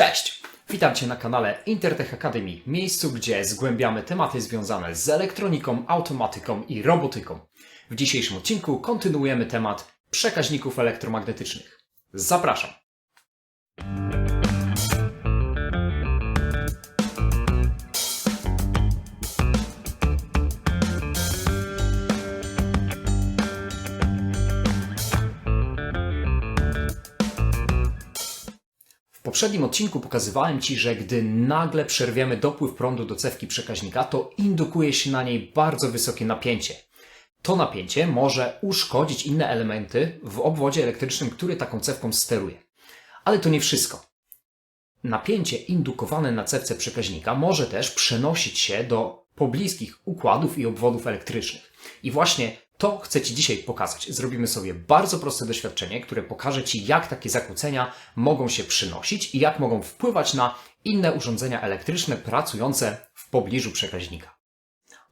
Cześć! Witam Cię na kanale Intertech Academy, miejscu, gdzie zgłębiamy tematy związane z elektroniką, automatyką i robotyką. W dzisiejszym odcinku kontynuujemy temat przekaźników elektromagnetycznych. Zapraszam! Poprzednim odcinku pokazywałem Ci, że gdy nagle przerwiemy dopływ prądu do cewki przekaźnika, to indukuje się na niej bardzo wysokie napięcie. To napięcie może uszkodzić inne elementy w obwodzie elektrycznym, który taką cewką steruje. Ale to nie wszystko. Napięcie indukowane na cewce przekaźnika może też przenosić się do pobliskich układów i obwodów elektrycznych. I właśnie to chcę Ci dzisiaj pokazać. Zrobimy sobie bardzo proste doświadczenie, które pokaże Ci, jak takie zakłócenia mogą się przynosić i jak mogą wpływać na inne urządzenia elektryczne pracujące w pobliżu przekaźnika.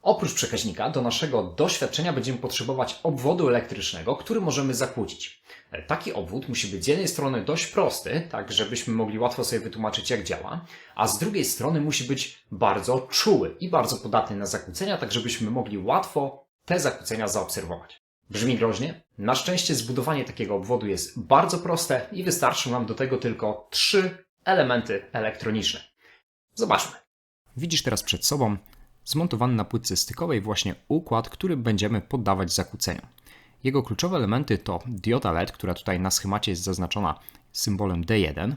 Oprócz przekaźnika do naszego doświadczenia będziemy potrzebować obwodu elektrycznego, który możemy zakłócić. Taki obwód musi być z jednej strony dość prosty, tak żebyśmy mogli łatwo sobie wytłumaczyć jak działa, a z drugiej strony musi być bardzo czuły i bardzo podatny na zakłócenia, tak żebyśmy mogli łatwo te zakłócenia zaobserwować. Brzmi groźnie? Na szczęście zbudowanie takiego obwodu jest bardzo proste i wystarczą nam do tego tylko trzy elementy elektroniczne. Zobaczmy. Widzisz teraz przed sobą zmontowany na płytce stykowej właśnie układ, który będziemy poddawać zakłóceniom. Jego kluczowe elementy to dioda LED, która tutaj na schemacie jest zaznaczona symbolem D1,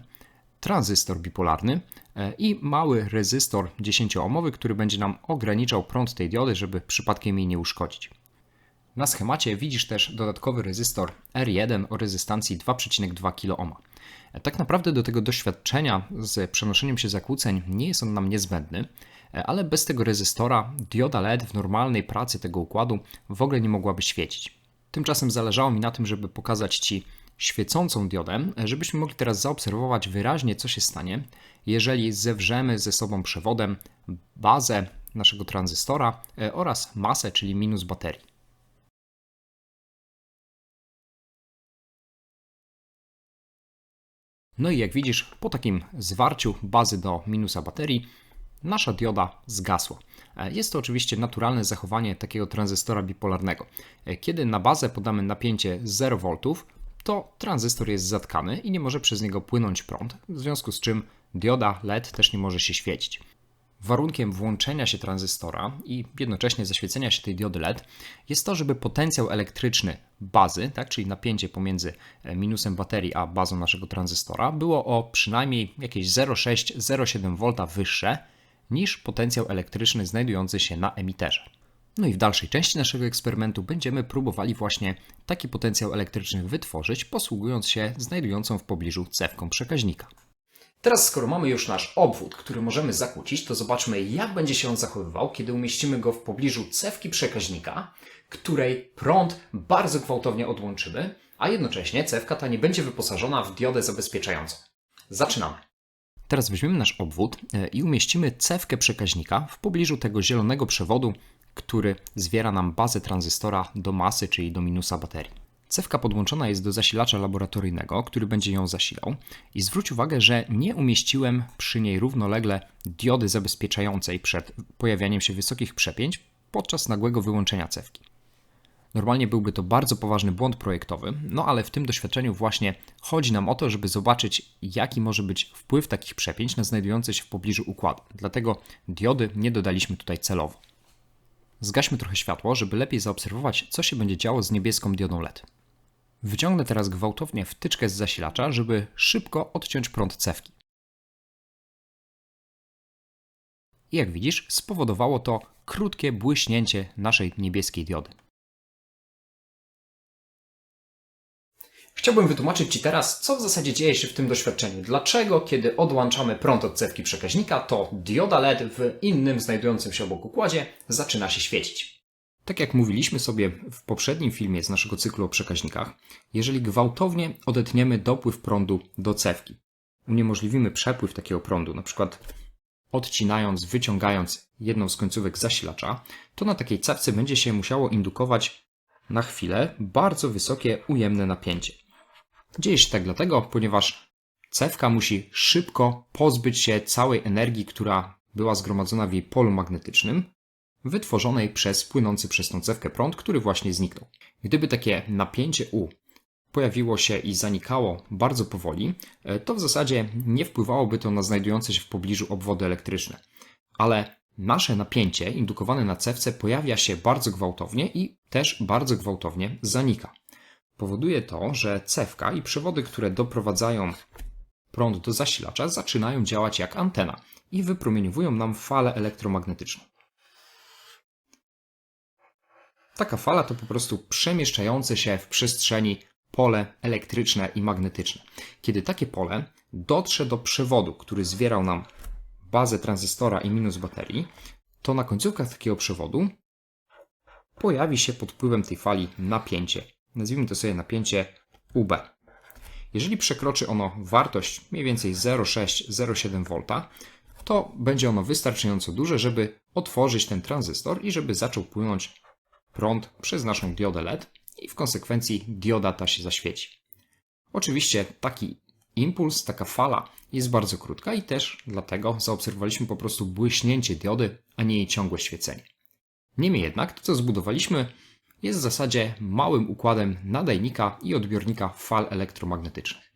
tranzystor bipolarny e, i mały rezystor 10-ohmowy, który będzie nam ograniczał prąd tej diody, żeby przypadkiem jej nie uszkodzić. Na schemacie widzisz też dodatkowy rezystor R1 o rezystancji 2,2 kΩ. E, Tak naprawdę do tego doświadczenia z przenoszeniem się zakłóceń nie jest on nam niezbędny, e, ale bez tego rezystora dioda LED w normalnej pracy tego układu w ogóle nie mogłaby świecić. Tymczasem zależało mi na tym, żeby pokazać Ci świecącą diodę, żebyśmy mogli teraz zaobserwować wyraźnie, co się stanie, jeżeli zewrzemy ze sobą przewodem bazę naszego tranzystora e, oraz masę, czyli minus baterii. No i jak widzisz, po takim zwarciu bazy do minusa baterii, nasza dioda zgasła. E, Jest to oczywiście naturalne zachowanie takiego tranzystora bipolarnego. E, Kiedy na bazę podamy napięcie 0 V, to tranzystor jest zatkany i nie może przez niego płynąć prąd, w związku z czym dioda LED też nie może się świecić. Warunkiem włączenia się tranzystora i jednocześnie zaświecenia się tej diody LED jest to, żeby potencjał elektryczny bazy, tak, czyli napięcie pomiędzy e, minusem baterii a bazą naszego tranzystora, było o przynajmniej jakieś 0,6-0,7 V wyższe niż potencjał elektryczny znajdujący się na emiterze. No i w dalszej części naszego eksperymentu będziemy próbowali właśnie taki potencjał elektryczny wytworzyć, posługując się znajdującą w pobliżu cewką przekaźnika. Teraz, skoro mamy już nasz obwód, który możemy zakłócić, to zobaczmy, jak będzie się on zachowywał, kiedy umieścimy go w pobliżu cewki przekaźnika, której prąd bardzo gwałtownie odłączymy, a jednocześnie cewka ta nie będzie wyposażona w diodę zabezpieczającą. Zaczynamy. Teraz weźmiemy nasz obwód e, i umieścimy cewkę przekaźnika w pobliżu tego zielonego przewodu, który zwiera nam bazę tranzystora do masy, czyli do minusa baterii. Cewka podłączona jest do zasilacza laboratoryjnego, który będzie ją zasilał. I zwróć uwagę, że nie umieściłem przy niej równolegle diody zabezpieczającej przed pojawianiem się wysokich przepięć podczas nagłego wyłączenia cewki. Normalnie byłby to bardzo poważny błąd projektowy, no ale w tym doświadczeniu właśnie chodzi nam o to, żeby zobaczyć, jaki może być wpływ takich przepięć na znajdujące się w pobliżu układu. Dlatego diody nie dodaliśmy tutaj celowo. Zgaśmy trochę światło, żeby lepiej zaobserwować, co się będzie działo z niebieską diodą LED. Wyciągnę teraz gwałtownie wtyczkę z zasilacza, żeby szybko odciąć prąd cewki. I jak widzisz, spowodowało to krótkie błyśnięcie naszej niebieskiej diody. Chciałbym wytłumaczyć Ci teraz, co w zasadzie dzieje się w tym doświadczeniu. Dlaczego, kiedy odłączamy prąd od cewki przekaźnika, to dioda LED w innym znajdującym się obok układzie zaczyna się świecić. Tak jak mówiliśmy sobie w poprzednim filmie z naszego cyklu o przekaźnikach, jeżeli gwałtownie odetniemy dopływ prądu do cewki, uniemożliwimy przepływ takiego prądu, na przykład odcinając, wyciągając jedną z końcówek zasilacza, to na takiej cewce będzie się musiało indukować na chwilę bardzo wysokie ujemne napięcie. Dzieje się tak dlatego, ponieważ Cewka musi szybko pozbyć się całej energii, która była zgromadzona w jej polu magnetycznym, wytworzonej przez płynący przez tą cewkę prąd, który właśnie zniknął. Gdyby takie napięcie U pojawiło się i zanikało bardzo powoli, e, to w zasadzie nie wpływałoby to na znajdujące się w pobliżu obwody elektryczne. Ale nasze napięcie indukowane na cewce pojawia się bardzo gwałtownie i też bardzo gwałtownie zanika. Powoduje to, że cewka i przewody, które doprowadzają prąd do zasilacza, zaczynają działać jak antena i wypromieniowują nam falę elektromagnetyczną. Taka fala to po prostu przemieszczające się w przestrzeni pole elektryczne i magnetyczne. Kiedy takie pole dotrze do przewodu, który zwierał nam bazę tranzystora i minus baterii, to na końcówkach takiego przewodu pojawi się pod wpływem tej fali napięcie. Nazwijmy to sobie napięcie UB. Jeżeli przekroczy ono wartość mniej więcej 0,6-0,7 V, to będzie ono wystarczająco duże, żeby otworzyć ten tranzystor i żeby zaczął płynąć prąd przez naszą diodę LED i w konsekwencji dioda ta się zaświeci. Oczywiście taki impuls, taka fala jest bardzo krótka i też dlatego zaobserwowaliśmy po prostu błyśnięcie diody, a nie jej ciągłe świecenie. Niemniej jednak to, co zbudowaliśmy, jest w zasadzie małym układem nadajnika i odbiornika fal elektromagnetycznych.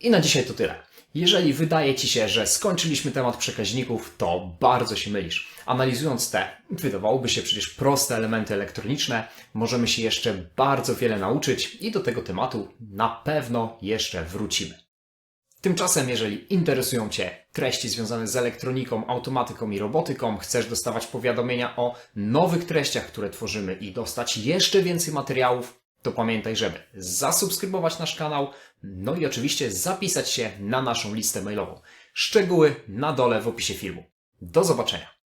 I na dzisiaj to tyle. Jeżeli wydaje Ci się, że skończyliśmy temat przekaźników, to bardzo się mylisz. Analizując te, wydawałoby się przecież proste elementy elektroniczne, możemy się jeszcze bardzo wiele nauczyć i do tego tematu na pewno jeszcze wrócimy. Tymczasem, jeżeli interesują Cię treści związane z elektroniką, automatyką i robotyką, chcesz dostawać powiadomienia o nowych treściach, które tworzymy i dostać jeszcze więcej materiałów, to pamiętaj, żeby zasubskrybować nasz kanał, no i oczywiście zapisać się na naszą listę mailową. Szczegóły na dole w opisie filmu. Do zobaczenia.